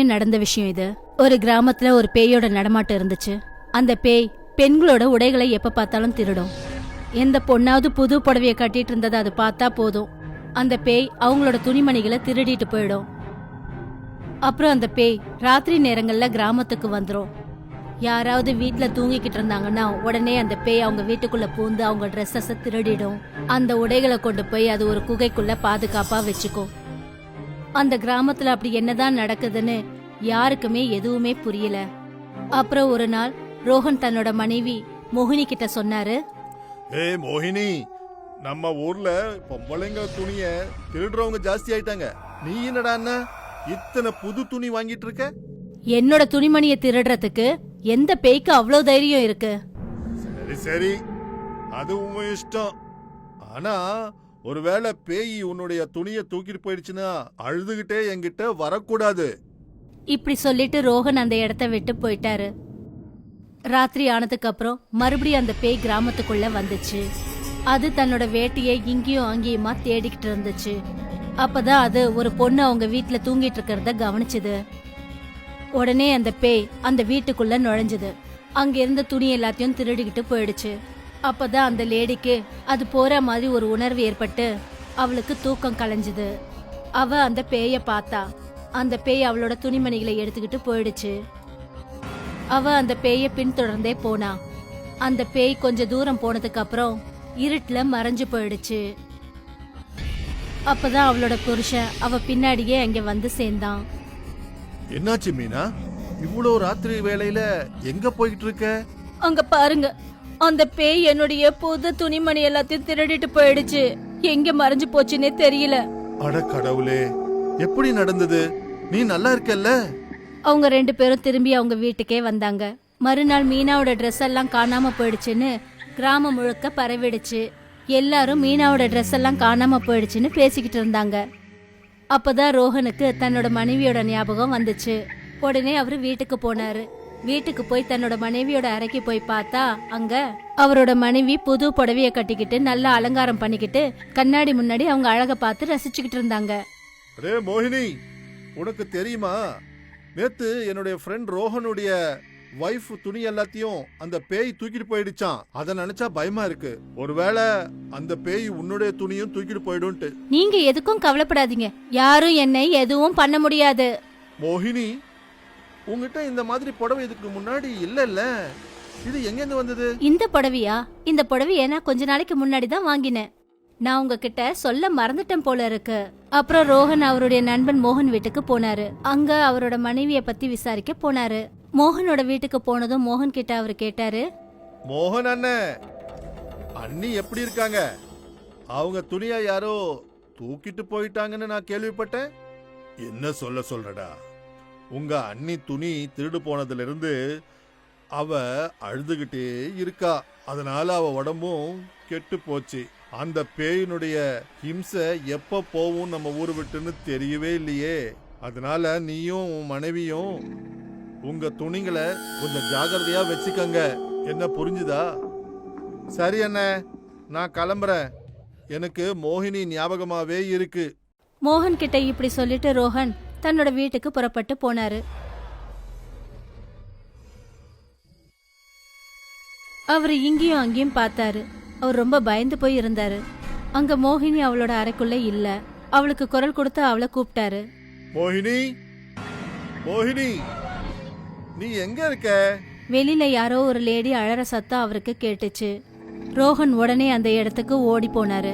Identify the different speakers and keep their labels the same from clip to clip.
Speaker 1: நடந்த விஷயம் இது? ஒரு கிராமத்துல ஒரு பேயோட நடமாட்டம் இருந்துச்சு. அந்த பேய் பெண்களோட உடைகளை எப்ப பார்த்தாலும் திருடும். எந்த பொண்ணாவது புது புடவையை கட்டிட்டு இருந்ததை அது பார்த்தா போதும். அந்த பேய் அவங்களோட துணிமணிகளை திருடிட்டு போயிடும். அப்புறம் அந்த பேய் ராத்திரி நேரங்கள்ல கிராமத்துக்கு வந்துடும் யாராவது வீட்டில் தூங்கிக்கிட்டு இருந்தாங்கன்னா உடனே அந்த பேய் அவங்க வீட்டுக்குள்ள பூந்து அவங்க ட்ரெஸ்ஸஸ திருடிடும். அந்த உடைகளை கொண்டு போய் அது ஒரு குகைக்குள்ள பாதுகாப்பா வச்சுக்கும். அந்த கிராமத்துல அப்படி என்னதான் நடக்குதுன்னு யாருக்குமே எதுவுமே புரியல. அப்புறம் ஒரு நாள் ரோஹன் தன்னோட மனைவி மோகினி கிட்ட சொன்னாரு
Speaker 2: ஏய் மோகினி நம்ம ஊர்ல பொம்பளைங்க துணிய திருடுறவங்க ஜாஸ்தி ஆயிட்டாங்க. நீ என்னடான்னா இத்தனை புது துணி வாங்கிட்டு இருக்க?
Speaker 1: என்னோட துணிமணியை திருடுறதுக்கு எந்த பேய்க்கு அவ்வளோ தைரியம் இருக்கு?
Speaker 2: சரி சரி. அது உன் இஷ்டம். ஆனா ஒருவேளை பேய் உன்னுடைய துணியை தூக்கிட்டு போயிடுச்சுன்னா அழுதுகிட்டே என்கிட்ட வரக்கூடாது.
Speaker 1: இப்படி சொல்லிட்டு ரோஹன் அந்த இடத்த விட்டு போயிட்டாரு. ராத்திரி ஆனதுக்கு அப்புறம் மறுபடியும் அந்த பேய் கிராமத்துக்குள்ள வந்துச்சு. அது தன்னோட வேட்டையை இங்கேயும் அங்கேயுமா தேடிக்கிட்டு இருந்துச்சு. அப்பதான் அது ஒரு பொண்ணு அவங்க வீட்டுல தூங்கிட்டு இருக்கிறத கவனிச்சது. உடனே அந்த பேய் அந்த வீட்டுக்குள்ள நுழைஞ்சது. அங்க இருந்த துணி எல்லாத்தையும் திருடிக்கிட்டு போயிடுச்சு. அப்பதான் அந்த லேடிக்கு அது போற மாதிரி ஒரு உணர்வு ஏற்பட்டு அவளுக்கு தூக்கம் கலைஞ்சுது. அவ அந்த பேய பார்த்தா அந்த பேய் அவளோட துணிமணிகளை எடுத்துக்கிட்டு போயிடுச்சு. அவ அந்த பேய பின்தொடர்ந்தே போனா அந்த பேய் கொஞ்ச தூரம் போனதுக்கு அப்புறம் இருட்டுல மறைஞ்சு போயிடுச்சு. அப்பதான் அவளோட புருஷன் அவ பின்னாடியே அங்க வந்து சேர்ந்தான்.
Speaker 2: என்னாச்சு மீனா? இவ்வளோ ராத்திரி வேளையில எங்க போய்கிட்டு இருக்க?
Speaker 1: அங்க பாருங்க. அந்த பேய் என்னுடைய புது துணிமணி எல்லாத்தையும் திருடிட்டு போயிடுச்சு. எங்க மறைஞ்சு போச்சுன்னே தெரியல.
Speaker 2: அட கடவுளே எப்படி நடந்தது? நீ நல்லா இருக்கல்ல?
Speaker 1: அவங்க ரெண்டு பேரும் திரும்பி அவங்க வீட்டுக்கே வந்தாங்க. மறுநாள் மீனாவோட ட்ரெஸ் எல்லாம் காணாம போயிடுச்சுன்னு கிராமம் முழுக்க பரவிடுச்சு. எல்லாரும் மீனாவோட ட்ரெஸ் எல்லாம் காணாம போயிடுச்சுன்னு பேசிக்கிட்டு இருந்தாங்க. அப்பதான் ரோஹனுக்கு தன்னோட மனைவியோட ஞாபகம் வந்துச்சு. உடனே அவரு வீட்டுக்கு போனாரு. வீட்டுக்கு போய் தன்னோட மனைவியோட அறைக்கு போய் பார்த்தா அங்க அவரோட மனைவி புது புடவைய கட்டிக்கிட்டு நல்லா அலங்காரம் பண்ணிக்கிட்டு கண்ணாடி முன்னாடி அவங்க அழக பார்த்து ரசிச்சுக்கிட்டு இருந்தாங்க.
Speaker 2: ரே மோகினி உனக்கு தெரியுமா? நேத்து என்னுடைய ஃப்ரெண்ட் ரோஹனுடைய வைஃப் துணி எல்லாத்தையும் அந்த பேய் தூக்கிட்டு போயிடுச்சான் அத நினைச்சா பயமா இருக்கு. ஒருவேளை அந்த பேய் உன்னுடைய துணியும் தூக்கிட்டு போயிடும்ட்டு.
Speaker 1: நீங்க எதுக்கும் கவலைப்படாதீங்க. யாரும் என்னை எதுவும் பண்ண முடியாது.
Speaker 2: மோகினி உங்ககிட்ட இந்த மாதிரி புடவை இதுக்கு முன்னாடி இல்லல்ல இது எங்கேருந்து வந்தது?
Speaker 1: இந்த புடவையா? இந்த புடவைய நான் கொஞ்ச நாளைக்கு முன்னாடி தான் வாங்கினேன். நான் உங்ககிட்ட சொல்ல மறந்துட்டேன் போல இருக்கு. அப்புறம் ரோஹன் அவருடைய நண்பன் மோகன் வீட்டுக்கு போனாரு. அங்க அவரோட மனைவிய பத்தி விசாரிக்க போனாரு. மோகனோட வீட்டுக்கு போனதும் மோகன் கிட்ட அவர் கேட்டாரு
Speaker 2: மோகன் அண்ணன் அண்ணி எப்படி இருக்காங்க? அவங்க துணியா யாரோ தூக்கிட்டு போயிட்டாங்கன்னு நான் கேள்விப்பட்டேன். என்ன சொல்ல சொல்றடா? உங்க அண்ணி துணி திருடு போனதுலேருந்து அவ அழுதுகிட்டே இருக்கா. அதனால அவ உடம்பும் கெட்டு போச்சு. அந்த பேயினுடைய ஹிம்சை எப்ப போவும் நம்ம ஊர் விட்டுன்னு தெரியவே இல்லையே. அதனால நீயும் உன் மனைவியும் உங்க துணிங்களை கொஞ்சம் ஜாகிரதையா வச்சுக்கங்க. என்ன புரிஞ்சுதா? சரி அண்ணே நான் கிளம்புறேன். எனக்கு மோகினி ஞாபகமாவே இருக்கு.
Speaker 1: மோகன் கிட்ட இப்படி சொல்லிட்டு ரோஹன் தன்னோட வீட்டுக்கு புறப்பட்டு போனாரு. அவர் இங்கேயும் அங்கேயும் பார்த்தாரு. அவர் ரொம்ப பயந்து போய் இருந்தாரு. அங்க மோகினி அவளோட அறைக்குள்ள இல்ல. அவளுக்கு குரல் கொடுத்து அவளை கூப்பிட்டாரு.
Speaker 2: மோகினி? மோகினி நீ எங்க இருக்க?
Speaker 1: வெளியில யாரோ ஒரு லேடி அழற சத்தம் அவருக்கு கேட்டுச்சு. ரோஹன் உடனே அந்த இடத்துக்கு ஓடி போனாரு.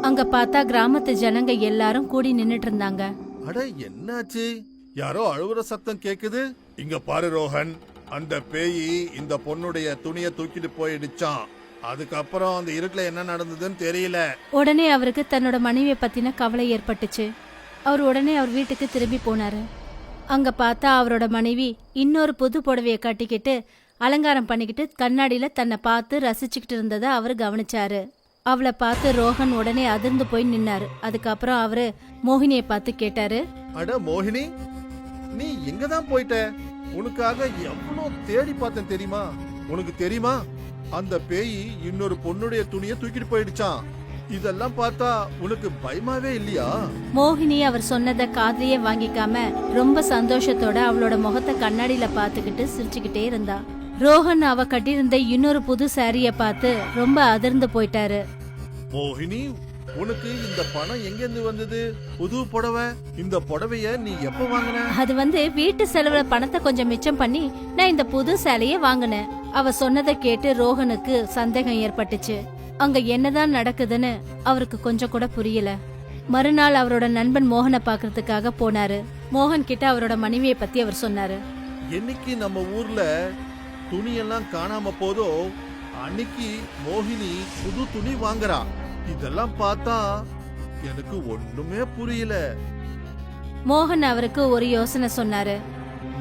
Speaker 1: அங்க பார்த்தா கிராமத்து ஜனங்க எல்லாரும் கூடி நின்னுட்டு இருந்தாங்க.
Speaker 2: அட என்னாச்சு? யாரோ அழுவுற சத்தம் கேக்குது? இங்க பாரு ரோஹன். அந்த பேயி இந்த பொண்ணுடைய துணியை தூக்கிட்டு போயிடுச்சான் அதுக்கப்புறம் அந்த இருட்டுல என்ன நடந்ததுன்னு தெரியல.
Speaker 1: உடனே அவருக்கு தன்னோட மனைவியை பத்தின கவலை ஏற்பட்டுச்சு. அவர் உடனே அவர் வீட்டுக்கு திரும்பி போனாரு. அங்க பார்த்தா அவரோட மனைவி இன்னொரு புது புடவையை கட்டிக்கிட்டு அலங்காரம் பண்ணிக்கிட்டு கண்ணாடியில தன்னை பார்த்து ரசிச்சுக்கிட்டு இருந்ததை அவர் கவனிச்சாரு. அவளை பார்த்து ரோஹன் உடனே அதிர்ந்து போய் நின்னாரு. அதுக்கப்புறம் அவரு மோகினியை பார்த்து கேட்டாரு
Speaker 2: அட மோகினி நீ எங்க தான் போயிட்ட? உனக்காக எவ்வளவு தேடி பார்த்தேன் தெரியுமா? உனக்கு தெரியுமா? அந்த பேய் இன்னொரு பொண்ணுடைய துணியை தூக்கிட்டு போயிடுச்சான் இதெல்லாம் பார்த்தா உனக்கு பயமாவே இல்லையா?
Speaker 1: மோகினி அவர் சொன்னதை காதுலயே வாங்கிக்காம ரொம்ப சந்தோஷத்தோட அவளோட முகத்தை கண்ணாடியில பார்த்துக்கிட்டு சிரிச்சுக்கிட்டே இருந்தா. ரோஹன் அவ கட்டியிருந்த இன்னொரு புது சாரிய பார்த்து ரொம்ப அதிர்ந்து போயிட்டாரு.
Speaker 2: மோகினி உனக்கு இந்த பணம் எங்கிருந்து வந்தது? புது புடவை இந்த புடவைய நீ எப்ப வாங்கின?
Speaker 1: அது வந்து வீட்டு செலவுல பணத்தை கொஞ்சம் மிச்சம் பண்ணி நான் இந்த புது சேலைய வாங்கினேன். அவ சொன்னதை கேட்டு ரோஹனுக்கு சந்தேகம் ஏற்பட்டுச்சு. அங்க என்னதான் நடக்குதுன்னு அவருக்கு கொஞ்சம் கூட புரியல. மறுநாள் அவரோட நண்பன் மோகனை பாக்குறதுக்காக போனாரு. மோகன் கிட்ட அவரோட மனைவியை பத்தி அவர் சொன்னாரு.
Speaker 2: என்னைக்கு நம்ம ஊர்ல துணியெல்லாம் காணாம போதோ அன்னைக்கு மோகினி புது துணி வாங்குறா. இதெல்லாம் பார்த்தா எனக்கு ஒண்ணுமே புரியல.
Speaker 1: மோகன் அவருக்கு ஒரு யோசனை சொன்னாரு.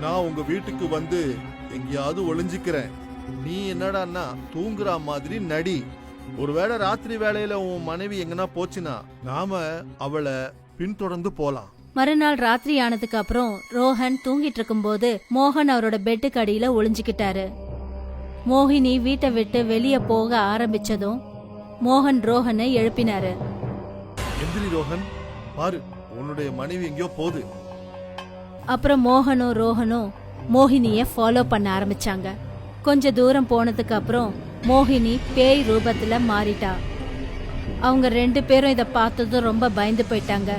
Speaker 2: நான் உங்க வீட்டுக்கு வந்து எங்கேயாவது ஒளிஞ்சுக்கிறேன். நீ என்னடான்னா தூங்குற மாதிரி நடி. ஒருவேளை ராத்திரி வேளையில உன் மனைவி எங்கனா போச்சுன்னா நாம அவளை பின்தொடர்ந்து போலாம்.
Speaker 1: மறுநாள் ராத்திரி ஆனதுக்கு அப்புறம் ரோஹன் தூங்கிட்டு இருக்கும்போது மோகன் அவரோட பெட்டுக்கு அடியில ஒளிஞ்சுக்கிட்டாரு. மோகினி வீட்டை விட்டு வெளியே போக ஆரம்பிச்சதும் மோகன் ரோஹனை எழுப்பினாரு.
Speaker 2: எந்திரி ரோஹன் பாரு உன்னுடைய மனைவி எங்கேயோ போகுது.
Speaker 1: அப்புறம் மோகனும் ரோஹனும் மோகினிய ஃபாலோ பண்ண ஆரம்பிச்சாங்க. கொஞ்ச தூரம் போனதுக்கு அப்புறம் மோகினி பேய் ரூபத்துல மாறிட்டா. அவங்க ரெண்டு பேரும் இத பார்த்ததும் ரொம்ப பயந்து போயிட்டாங்க.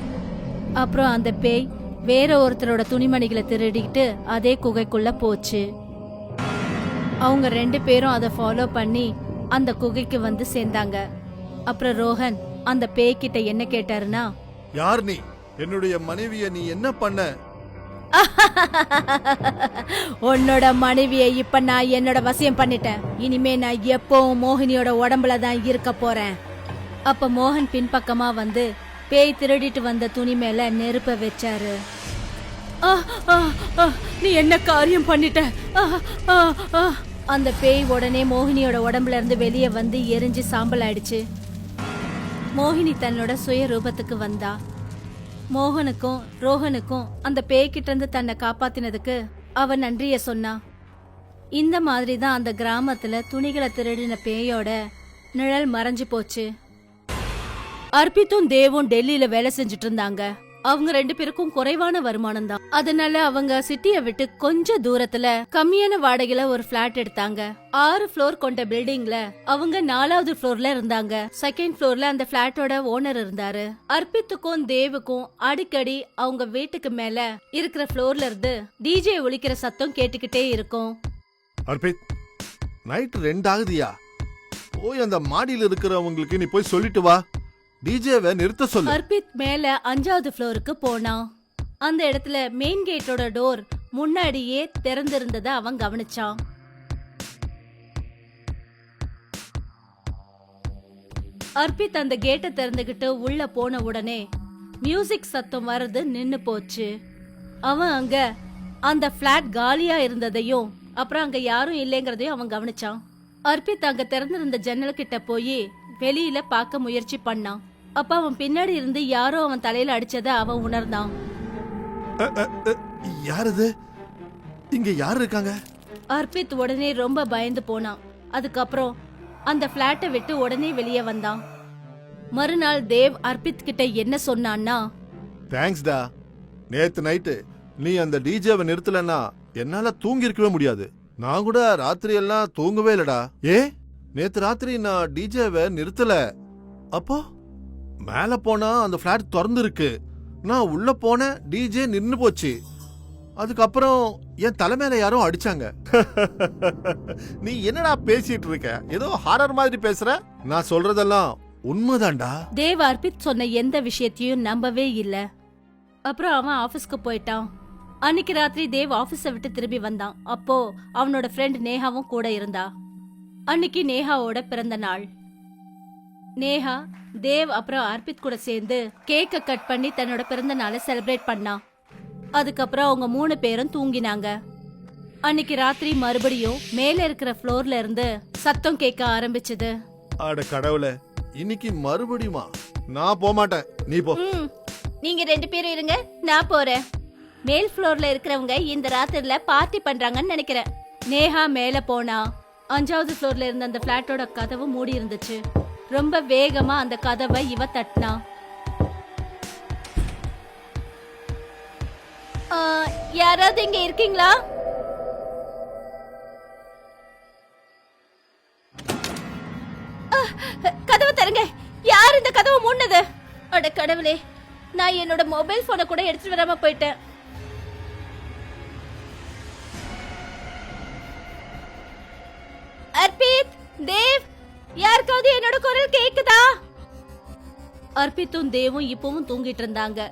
Speaker 1: அப்புறம் அந்த பேய் வேற ஒருத்தரோட துணிமணிகளை திருடிக்கிட்டு அதே குகைக்குள்ள போச்சு. அவங்க ரெண்டு பேரும் அதை ஃபாலோ பண்ணி அந்த குகைக்கு வந்து சேர்ந்தாங்க. அப்புறம் ரோஹன் அந்த பேய் கிட்ட என்ன கேட்டாருன்னா
Speaker 2: யார் நீ? என்னுடைய மனைவிய நீ என்ன பண்ண?
Speaker 1: உன்னோட மனைவியை இப்ப நான் என்னோட வசியம் பண்ணிட்டேன். இனிமே நான் எப்பவும் மோகினியோட உடம்புல தான் இருக்க போறேன். அப்ப மோகன் பின்பக்கமா வந்து பேய் திருடிட்டு வந்த துணி மேல நெருப்ப வச்சாரு. நீ என்ன காரியம் பண்ணிட்ட? அந்த பேய் உடனே மோகினியோட உடம்புல இருந்து வெளியே வந்து எரிஞ்சு சாம்பல் ஆயிடுச்சு. மோகினி தன்னோட சுய ரூபத்துக்கு வந்தா. மோகனுக்கும் ரோஹனுக்கும் அந்த பேய்கிட்ட இருந்து தன்னை காப்பாத்தினதுக்கு அவ நன்றிய சொன்னா. இந்த மாதிரி தான் அந்த கிராமத்துல துணிகளை திருடின பேயோட நிழல் மறைஞ்சு போச்சு. அர்ப்பித்தும் தேவும் டெல்லியில வேலை செஞ்சுட்டு இருந்தாங்க. அவங்க ரெண்டு பேருக்கும் குறைவான வருமானம் தான். அதனால அவங்க சிட்டிய விட்டு கொஞ்ச தூரத்துல கம்மியான வாடகையில ஒரு பிளாட் எடுத்தாங்க. ஆறு ஃப்ளோர் கொண்ட பில்டிங்ல அவங்க நாலாவது ஃப்ளோர்ல இருந்தாங்க. செகண்ட் ஃப்ளோர்ல அந்த பிளாட்டோட ஓனர் இருந்தாரு. அர்ப்பித்துக்கும் தேவுக்கும் அடிக்கடி அவங்க வீட்டுக்கு மேல இருக்கிற ஃப்ளோர்ல இருந்து டிஜே ஒழிக்கிற சத்தம் கேட்டுக்கிட்டே இருக்கும்.
Speaker 2: அர்பித் நைட் ரெண்டு ஆகுதியா போய் அந்த மாடியில இருக்கிறவங்களுக்கு நீ போய் சொல்லிட்டு வா. டிஜேவை நிறுத்த சொல்லு.
Speaker 1: அர்பித் மேல அஞ்சாவது ஃப்ளோருக்கு போனான் அந்த இடத்துல மெயின் கேட்டோட டோர் முன்னாடியே திறந்திருந்தத அவன் கவனிச்சான். அர்பித் அந்த கேட்டை திறந்துகிட்டு உள்ள போன உடனே மியூசிக் சத்தம் வர்றது நின்னு போச்சு. அவன் அங்க அந்த பிளாட் காலியா இருந்ததையும் அப்புறம் அங்க யாரும் இல்லைங்கிறதையும் அவன் கவனிச்சான். அர்பித் அங்க திறந்திருந்த ஜன்னல் கிட்ட போய் வெளியில பார்க்க முயற்சி பண்ணான். அப்ப அவன் பின்னாடி இருந்து யாரோ அவன் தலையில அடிச்சத அவன் உணர்ந்தான்.
Speaker 2: யார் இது இங்க யார் இருக்காங்க?
Speaker 1: அர்பித் உடனே ரொம்ப பயந்து போனான். அதுக்கப்புறம் அந்த பிளாட்டை விட்டு உடனே வெளியே வந்தான். மறுநாள் தேவ் அர்பித் கிட்ட என்ன சொன்னான்னா
Speaker 2: தேங்க்ஸ்டா நேத்து நைட்டு நீ அந்த டிஜேவை நிறுத்தலன்னா என்னால தூங்கி இருக்கவே முடியாது. நான் கூட ராத்திரி எல்லாம் தூங்கவே இல்லடா. ஏ? நேத்து ராத்திரி நான் டிஜேவை நிறுத்தல. அப்போ? மேல போனா அந்த பிளாட் திறந்துருக்கு. நான் உள்ள போன டிஜே நின்னு போச்சு. அதுக்கப்புறம் என் தலைமையில யாரும் அடிச்சாங்க. நீ என்னடா பேசிட்டு இருக்க? ஏதோ ஹாரர் மாதிரி பேசுற? நான் சொல்றதெல்லாம் உண்மைதான்டா.
Speaker 1: தேவ் அர்பித் சொன்ன எந்த விஷயத்தையும் நம்பவே இல்ல. அப்புறம் அவன் ஆபீஸ்க்கு போயிட்டான். அன்னைக்கு ராத்திரி தேவ் ஆபீஸ விட்டு திரும்பி வந்தான். அப்போ அவனோட ஃப்ரெண்ட் நேஹாவும் கூட இருந்தா. அன்னைக்கு நேஹாவோட பிறந்த நாள். நேஹா தேவ் அப்புறம் அர்பித் கூட சேர்ந்து கேக்க கட் பண்ணி தன்னோட பிறந்த நாளை செலிப்ரேட் பண்ணான் அதுக்கப்புறம் அவங்க மூணு பேரும் தூங்கினாங்க. அன்னைக்கு ராத்திரி மறுபடியும் மேல இருக்கிற ஃப்ளோர்ல இருந்து சத்தம் கேட்க ஆரம்பிச்சது.
Speaker 2: அட கடவுளே இன்னைக்கு மறுபடியுமா? நான் போக மாட்டேன் நீ போ.
Speaker 1: ம் நீங்க ரெண்டு பேரும் இருங்க நான் போறேன். மேல் ஃப்ளோர்ல இருக்கிறவங்க இந்த ராத்திரில பார்ட்டி பண்றாங்கன்னு நினைக்கிறேன். நேஹா மேல போனா. அஞ்சாவது ஃப்ளோர்ல இருந்த அந்த பிளாட்டோட கதவு மூடி இருந்துச்சு. ரொம்ப வேகமா அந்த கதவை இவ தட்டினா. யாராவது இங்க இருக்கீங்களா? கதவை தருங்க. யார் இந்த கதவை மூடினது? அட கடவுளே நான் என்னோட மொபைல் போனை கூட எடுத்துட்டு வராம போயிட்டேன். யாருக்காவது என்னோட குரல் கேக்குதா? அர்பித்தும் தேவும் இப்பவும் தூங்கிட்டு இருந்தாங்க.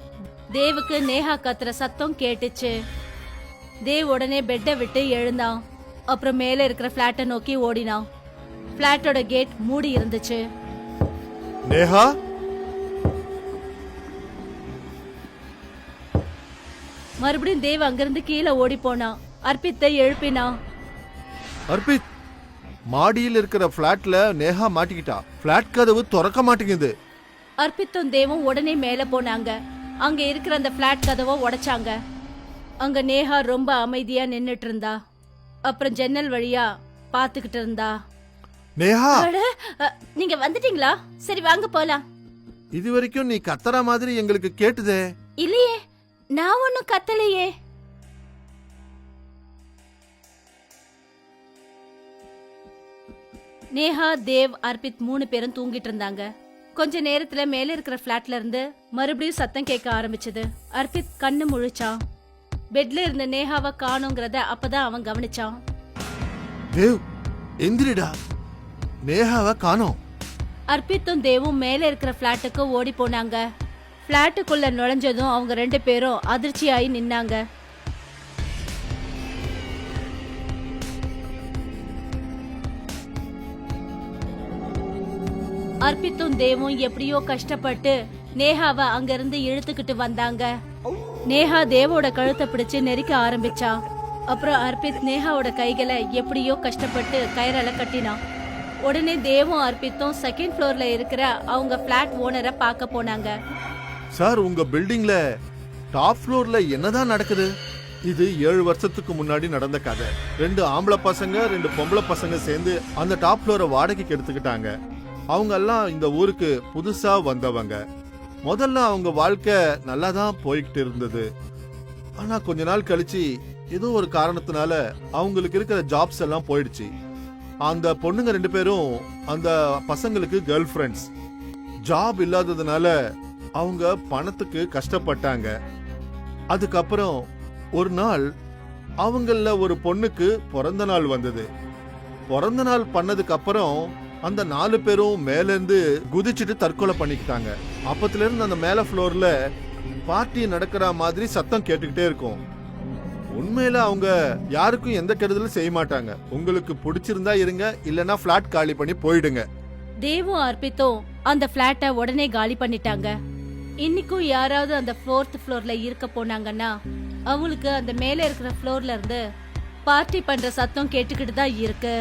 Speaker 1: தேவுக்கு நேஹா கத்துற சத்தம் கேட்டுச்சு. தேவ் உடனே பெட்டை விட்டு எழுந்தான். அப்புறம் மேலே இருக்கிற ஃபிளாட்டை நோக்கி ஓடினான். ஃபிளாட்டோட கேட் மூடி இருந்துச்சு.
Speaker 2: நேஹா
Speaker 1: மறுபடியும் தேவ் அங்கிருந்து கீழே ஓடி போனான். அர்பித்தை எழுப்பினான்.
Speaker 2: அர்பித் மாடியில் இருக்கிற ஃபிளாட்ல நேஹா மாட்டிக்கிட்டா. ஃபிளாட் கதவு திறக்க மாட்டேங்குது.
Speaker 1: அர்பித்தும் தேவும் உடனே மேல போனாங்க. அங்க இருக்கிற அந்த பிளாட் கதவை உடைச்சாங்க. அங்க நேஹா ரொம்ப அமைதியா நின்னுட்டு இருந்தா அப்புறம் ஜன்னல் வழியா பாத்துக்கிட்டு இருந்தா.
Speaker 2: நேஹா
Speaker 1: அட, அ, நீங்க வந்துட்டீங்களா? சரி வாங்க போலாம்.
Speaker 2: இது வரைக்கும் நீ கத்துற மாதிரி எங்களுக்கு கேட்டுதே.
Speaker 1: இல்லையே நான் ஒன்னும் கத்தலையே. நேஹா தேவ் அர்பித் மூணு பேரும் தூங்கிட்டு இருந்தாங்க. கொஞ்ச நேரத்துல மேல இருக்கிற ஃபிளாட்ல இருந்து மறுபடியும் சத்தம் கேட்க ஆரம்பிச்சது. அர்பித் கண்ணு முழிச்சான் பெட்ல இருந்த நேஹாவை காணுங்கிறத அப்பதான் அவன் கவனிச்சான்.
Speaker 2: தேவ் எந்திரிடா. நேஹாவை காணோம்.
Speaker 1: அர்பித்தும் தேவும் மேல இருக்கிற ஃபிளாட்டுக்கு ஓடி போனாங்க. ஃபிளாட்டுக்குள்ள நுழைஞ்சதும் அவங்க ரெண்டு பேரும் அதிர்ச்சியாயி நின்னாங்க. அர்ப்பித்தும் தேவும் எப்படியோ கஷ்டப்பட்டு நேஹாவை அங்கிருந்து இழுத்துக்கிட்டு வந்தாங்க. நேஹா தேவோட கழுத்தை பிடிச்சு நெரிக்க ஆரம்பிச்சா. அப்புறம் அர்பித் நேஹாவோட கைகளை எப்படியோ கஷ்டப்பட்டு கயிறால கட்டினான் உடனே தேவும் அர்ப்பித்தும் செகண்ட் ஃப்ளோர்ல இருக்கிற அவங்க பிளாட் ஓனரை பார்க்க போனாங்க.
Speaker 2: சார் உங்க பில்டிங்ல டாப் ஃப்ளோர்ல என்னதான் நடக்குது? இது ஏழு வருஷத்துக்கு முன்னாடி நடந்த கதை. ரெண்டு ஆம்பளை பசங்க ரெண்டு பொம்பளை பசங்க சேர்ந்து அந்த டாப் ஃப்ளோரை வாடகைக்கு எடுத்துக்கிட்டாங்க. அவங்க எல்லாம் இந்த ஊருக்கு புதுசா வந்தவங்க. முதல்ல அவங்க வாழ்க்கை நல்லா தான் போய்கிட்டு இருந்தது. ஆனா கொஞ்ச நாள் கழிச்சு ஏதோ ஒரு காரணத்தினால அவங்களுக்கு இருக்கிற ஜாப்ஸ் எல்லாம் போயிடுச்சு. அந்த பொண்ணுங்க ரெண்டு பேரும் அந்த பசங்களுக்கு கேர்ள் ஃப்ரெண்ட்ஸ் ஜாப் இல்லாததுனால அவங்க பணத்துக்கு கஷ்டப்பட்டாங்க. அதுக்கப்புறம் ஒரு நாள் அவங்கள ஒரு பொண்ணுக்கு பிறந்த நாள் வந்தது. பிறந்த நாள் பண்ணதுக்கு அப்புறம் அந்த நாலு பேரும் மேலேருந்து குதிச்சுட்டு தற்கொலை பண்ணிக்கிட்டாங்க. அப்பத்துல இருந்து அந்த மேல ஃப்ளோர்ல பார்ட்டி நடக்கிற மாதிரி சத்தம் கேட்டுக்கிட்டே இருக்கும். உண்மையில அவங்க யாருக்கும் எந்த கெடுதலும் செய்ய மாட்டாங்க. உங்களுக்கு பிடிச்சிருந்தா இருங்க இல்லனா ஃபிளாட் காலி பண்ணி போயிடுங்க.
Speaker 1: தேவும் அர்ப்பித்தும் அந்த பிளாட்டை உடனே காலி பண்ணிட்டாங்க. இன்னைக்கும் யாராவது அந்த ஃபோர்த் ஃப்ளோர்ல இருக்க போனாங்கன்னா அவங்களுக்கு அந்த மேலே இருக்கிற ஃப்ளோர்ல இருந்து பார்ட்டி பண்ற சத்தம் கேட்டுக்கிட்டு தான் இருக்கு.